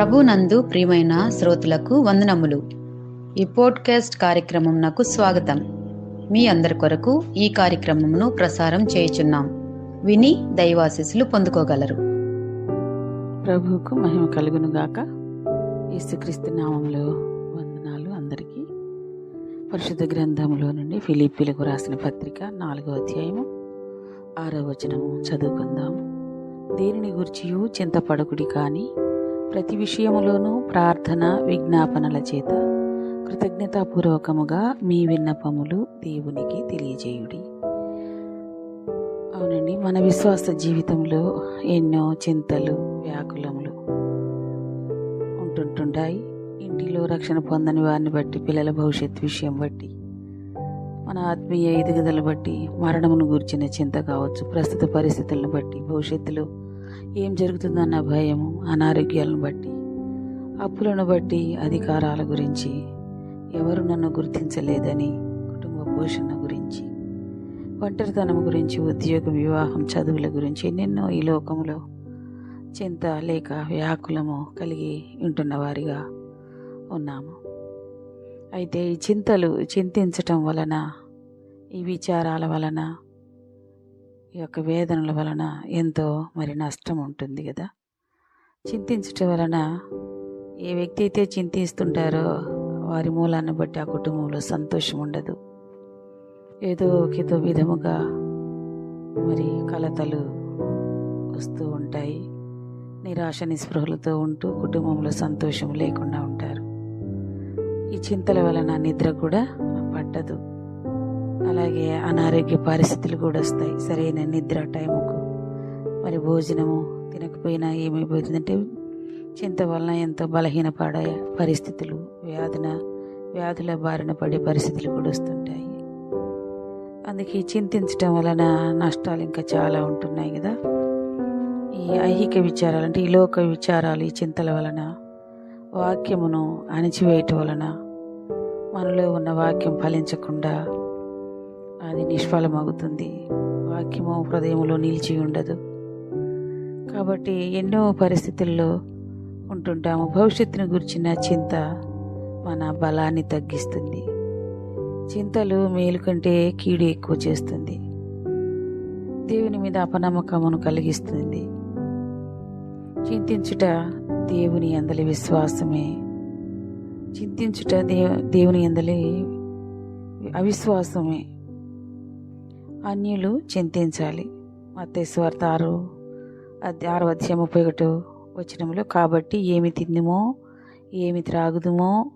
ప్రభునందు ప్రియమైన శ్రోతలకు వందనములు. ఈ పోడ్కాస్ట్ కార్యక్రమం నాకు స్వాగతం. మీ అందరి కొరకు ఈ కార్యక్రమమును ప్రసారం చేయుచున్నాం. విని దైవాశీస్సులు పొందుకోగలరు. ప్రభువుకు మహిమ కలుగును గాక. యేసుక్రీస్తు నామంలో వందనాలు అందరికీ. పరిశుద్ధ గ్రంథంలో నుండి ఫిలిపీలకు రాసిన పత్రిక నాలుగో అధ్యాయము ఆరో వచనము చదువుకుందాము దేనిని గురించి చింతపడకుడి కానీ ప్రతి విషయములోనూ ప్రార్థన విజ్ఞాపనల చేత కృతజ్ఞతాపూర్వకముగా మీ విన్నపములు దేవునికి తెలియజేయుడి. అవునండి మన విశ్వాస జీవితంలో ఎన్నో చింతలు వ్యాకులములు ఉంటుంటుంటాయి. ఇంటిలో రక్షణ పొందని వారిని బట్టి పిల్లల భవిష్యత్ విషయం బట్టి మన ఆత్మీయ ఎదుగుదల బట్టి మరణమును గూర్చిన చింత కావచ్చు ప్రస్తుత పరిస్థితులను బట్టి భవిష్యత్తులో ఏం జరుగుతుందన్న భయము అనారోగ్యాలను బట్టి అప్పులను బట్టి అధికారాల గురించి ఎవరు నన్ను గుర్తించలేదని కుటుంబ పోషణ గురించి ఒంటరితనం గురించి ఉద్యోగం వివాహం చదువుల గురించి ఎన్నెన్నో ఈ లోకంలో చింత లేక వ్యాకులము కలిగి ఉంటున్న వారిగా ఉన్నాము. అయితే ఈ చింతలు చింతించటం వలన ఈ విచారాల వలన ఈ యొక్క వేదనల వలన ఎంతో మరి నష్టం ఉంటుంది కదా. చింతించటం వలన ఏ వ్యక్తి అయితే చింతిస్తుంటారో వారి మూలాన్ని బట్టి ఆ కుటుంబంలో సంతోషం ఉండదు. ఏదో ఏదో విధముగా మరి కలతలు వస్తూ ఉంటాయి. నిరాశ నిస్పృహలతో ఉంటూ కుటుంబంలో సంతోషం లేకుండా ఉంటారు. ఈ చింతల వలన నిద్ర కూడా పట్టదు. అలాగే అనారోగ్య పరిస్థితులు కూడా వస్తాయి. సరైన నిద్ర టైంకు మరి భోజనము తినకపోయినా ఏమైపోతుందంటే చింత వలన ఎంతో బలహీనపడే పరిస్థితులు వ్యాధున వ్యాధుల బారిన పడే పరిస్థితులు కూడా వస్తుంటాయి. అందుకే చింతించటం వలన నష్టాలు ఇంకా చాలా ఉంటున్నాయి కదా. ఈ ఐహిక విచారాలు అంటే ఈ లోక విచారాలు ఈ చింతల వలన వాక్యమును అణిచివేయటం వలన మనలో ఉన్న వాక్యం ఫలించకుండా అది నిష్ఫలమవుతుంది వాక్యము హృదయంలో నిలిచి ఉండదు. కాబట్టి ఎన్నో పరిస్థితుల్లో ఉంటుంటాము. భవిష్యత్తును గురించిన చింత మన బలాన్ని తగ్గిస్తుంది. చింతలు మేలు కంటే కీడు ఎక్కువ చేస్తుంది. దేవుని మీద అపనమ్మకమును కలిగిస్తుంది. చింతించుట దేవుని అందలి విశ్వాసమే. చింతించుట దేవు దేవుని అందలి అవిశ్వాసమే. అన్యులు చింతించాలి. మత్తేశ్వార్త ఆరు అద్ ఆరు అధ్యాయం ముప్పై ఒకటో వచనంలో కాబట్టి ఏమి తిందుమో ఏమి త్రాగుదుమో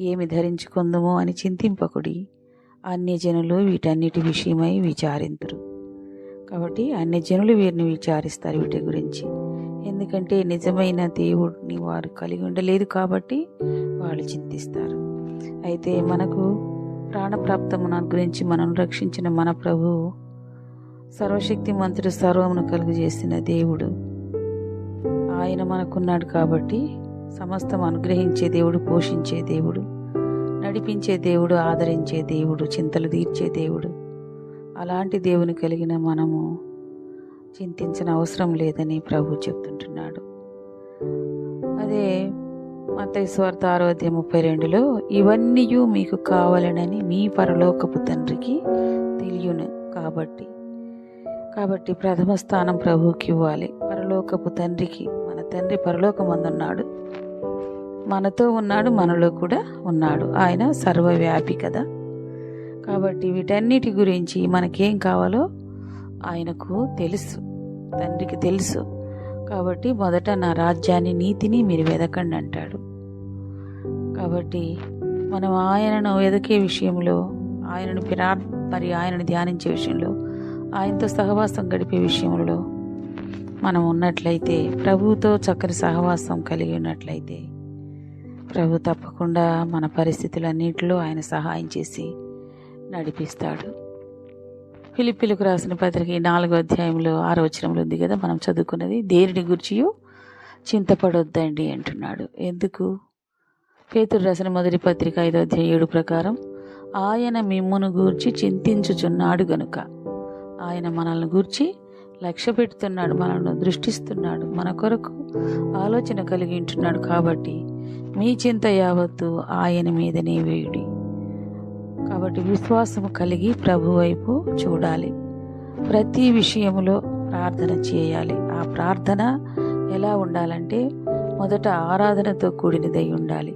ఏమి ధరించుకుందుమో అని చింతింపకుడి అన్యజనులు వీటన్నిటి విషయమై విచారింతురు. కాబట్టి అన్యజనులు వీరిని విచారిస్తారు వీటి గురించి. ఎందుకంటే నిజమైన దేవుడిని వారు కలిగి ఉండలేదు కాబట్టి వాళ్ళు చింతిస్తారు. అయితే మనకు ప్రాణప్రాప్తమున గురించి మనం రక్షించిన మన ప్రభువు సర్వశక్తి మంత్రుడు సర్వమును కలుగజేసిన దేవుడు. ఆయన మనకున్నాడు కాబట్టి సమస్తం అనుగ్రహించే దేవుడు పోషించే దేవుడు నడిపించే దేవుడు ఆదరించే దేవుడు చింతలు తీర్చే దేవుడు. అలాంటి దేవుని కలిగిన మనము చింతించిన అవసరం లేదని ప్రభు చెప్తుంటున్నాడు. అదే మత్తయి స్వార్థ ఆరోధ్య ముప్పై రెండులో ఇవన్నీ మీకు కావాలనని మీ పరలోకపు తండ్రికి తెలియను కాబట్టి. కాబట్టి ప్రథమ స్థానం ప్రభువుకి ఇవ్వాలి. పరలోకపు తండ్రికి మన తండ్రి పరలోకమందున్నాడు. మనతో ఉన్నాడు మనలో కూడా ఉన్నాడు. ఆయన సర్వవ్యాపి కదా. కాబట్టి వీటన్నిటి గురించి మనకేం కావాలో ఆయనకు తెలుసు. తండ్రికి తెలుసు. కాబట్టి మొదట నా రాజ్యాన్ని నీతిని మీరు వెదకండి అంటాడు. కాబట్టి మనం ఆయనను వెదకే విషయంలో ఆయనను పిరా మరి ఆయనను ధ్యానించే విషయంలో ఆయనతో సహవాసం గడిపే విషయంలో మనం ఉన్నట్లయితే ప్రభువుతో చక్కని సహవాసం కలిగి ఉన్నట్లయితే ప్రభు తప్పకుండా మన పరిస్థితులన్నింటిలో ఆయన సహాయం చేసి నడిపిస్తాడు. ఫిలిపిలకు రాసిన పత్రిక ఈ నాలుగో అధ్యాయంలో ఆరో వచనంలో ఉంది కదా మనం చదువుకున్నది దేనిని గురించి చింతపడొద్దండి అంటున్నాడు. ఎందుకు? పేతురు రాసిన మొదటి పత్రిక ఐదో అధ్యాయం ఏడు ప్రకారం ఆయన మిమ్మును గూర్చి చింతించుచున్నాడు గనుక ఆయన మనల్ని గూర్చి లక్ష్య పెడుతున్నాడు మనల్ని దృష్టిస్తున్నాడు మన కొరకు ఆలోచన కలిగి ఉంటున్నాడు కాబట్టి మీ చింత యావత్తు ఆయన మీదనే వేయుడి. కాబట్టి విశ్వాసము కలిగి ప్రభు వైపు చూడాలి. ప్రతి విషయములో ప్రార్థన చేయాలి. ఆ ప్రార్థన ఎలా ఉండాలంటే మొదట ఆరాధనతో కూడినదై ఉండాలి.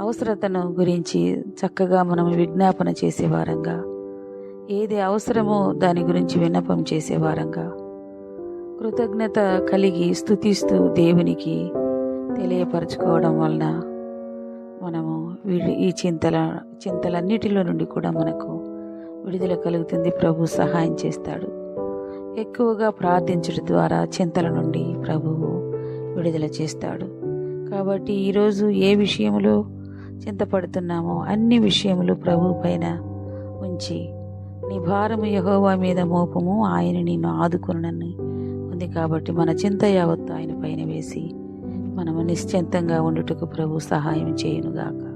అవసరతను గురించి చక్కగా మనం విజ్ఞాపన చేసేవారంగా ఏది అవసరమో దాని గురించి విన్నపం చేసేవారంగా కృతజ్ఞత కలిగి స్తుతిస్తూ దేవునికి తెలియపరచుకోవడం వలన మనము వీడి ఈ చింతల చింతలన్నిటిలో నుండి కూడా మనకు విడుదల కలుగుతుంది. ప్రభు సహాయం చేస్తాడు. ఎక్కువగా ప్రార్థించడం ద్వారా చింతల నుండి ప్రభువు విడుదల చేస్తాడు. కాబట్టి ఈరోజు ఏ విషయంలో చింతపడుతున్నామో అన్ని విషయములు ప్రభు పైన ఉంచి నీ భారము యహోవా మీద మోపము ఆయన నిన్ను ఆదుకునని ఉంది కాబట్టి మన చింత యావత్తు ఆయన పైన వేసి మనము నిశ్చింతంగా ఉండుటకు ప్రభు సహాయం చేయునుగాక.